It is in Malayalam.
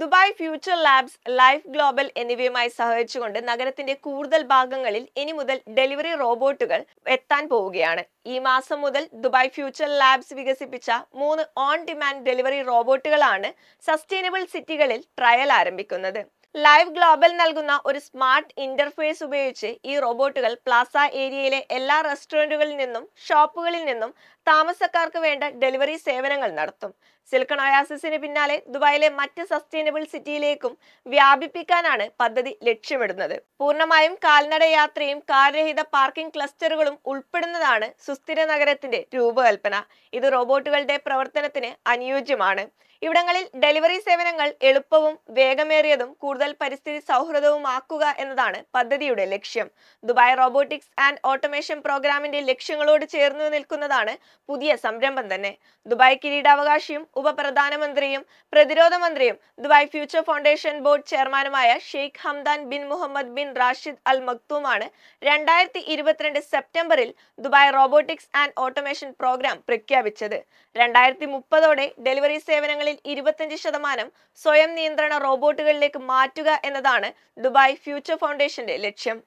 Dubai Future Labs life global എന്നിവയുമായി സഹകരിച്ചുകൊണ്ട് നഗരത്തിന്റെ കൂടുതൽ ഭാഗങ്ങളിൽ ഇനി മുതൽ ഡെലിവറി റോബോട്ടുകൾ എത്താൻ പോവുകയാണ്. ഈ മാസം മുതൽ ദുബായ് ഫ്യൂച്ചർ ലാബ്സ് വികസിപ്പിച്ച മൂന്ന് ഓൺ ഡിമാൻഡ് ഡെലിവറി റോബോട്ടുകളാണ് സസ്റ്റൈനബിൾ സിറ്റികളിൽ ട്രയൽ ആരംഭിക്കുന്നത്. ലൈവ് ഗ്ലോബൽ നൽകുന്ന ഒരു സ്മാർട്ട് ഇന്റർഫേസ് ഉപയോഗിച്ച് ഈ റോബോട്ടുകൾ പ്ലാസ ഏരിയയിലെ എല്ലാ റെസ്റ്റോറന്റുകളിൽ നിന്നും ഷോപ്പുകളിൽ നിന്നും താമസക്കാർക്ക് വേണ്ട ഡെലിവറി സേവനങ്ങൾ നടത്തും. സിലിക്കൺ ഒയാസിസിന് പിന്നാലെ ദുബായിലെ മറ്റ് സസ്റ്റൈനബിൾ സിറ്റിയിലേക്കും വ്യാപിപ്പിക്കാനാണ് പദ്ധതി ലക്ഷ്യമിടുന്നത്. പൂർണമായും കാൽനട യാത്രയും കാർരഹിത പാർക്കിംഗ് ക്ലസ്റ്ററുകളും ഉൾപ്പെടുന്നതാണ് സുസ്ഥിര നഗരത്തിന്റെ രൂപകൽപ്പന. ഇത് റോബോട്ടുകളുടെ പ്രവർത്തനത്തിന് അനുയോജ്യമാണ്. ഇവിടങ്ങളിൽ ഡെലിവറി സേവനങ്ങൾ എളുപ്പവും വേഗമേറിയതും കൂടുതൽ പരിസ്ഥിതി സൗഹൃദവുമാക്കുക എന്നതാണ് പദ്ധതിയുടെ ലക്ഷ്യം. ദുബായ് റോബോട്ടിക്സ് ആൻഡ് ഓട്ടോമേഷൻ പ്രോഗ്രാമിന്റെ ലക്ഷ്യങ്ങളോട് ചേർന്നു നിൽക്കുന്നതാണ് പുതിയ സംരംഭം തന്നെ. ദുബായ് കിരീടാവകാശിയും ഉപപ്രധാനമന്ത്രിയും പ്രതിരോധ മന്ത്രിയും ദുബായ് ഫ്യൂച്ചർ ഫൗണ്ടേഷൻ ബോർഡ് ചെയർമാനുമായ Sheikh Hamdan bin Mohammed bin Rashid Al മക്തൂമാണ് രണ്ടായിരത്തി ഇരുപത്തിരണ്ട് സെപ്റ്റംബറിൽ Dubai robotics and automation program പ്രഖ്യാപിച്ചത്. രണ്ടായിരത്തി മുപ്പതോടെ ഡെലിവറി സേവനങ്ങളിൽ ഇരുപത്തഞ്ച് ശതമാനം സ്വയം നിയന്ത്രണ റോബോട്ടുകളിലേക്ക് മാറ്റുക എന്നതാണ് ദുബായ് ഫ്യൂച്ചർ ഫൗണ്ടേഷന്റെ ലക്ഷ്യം.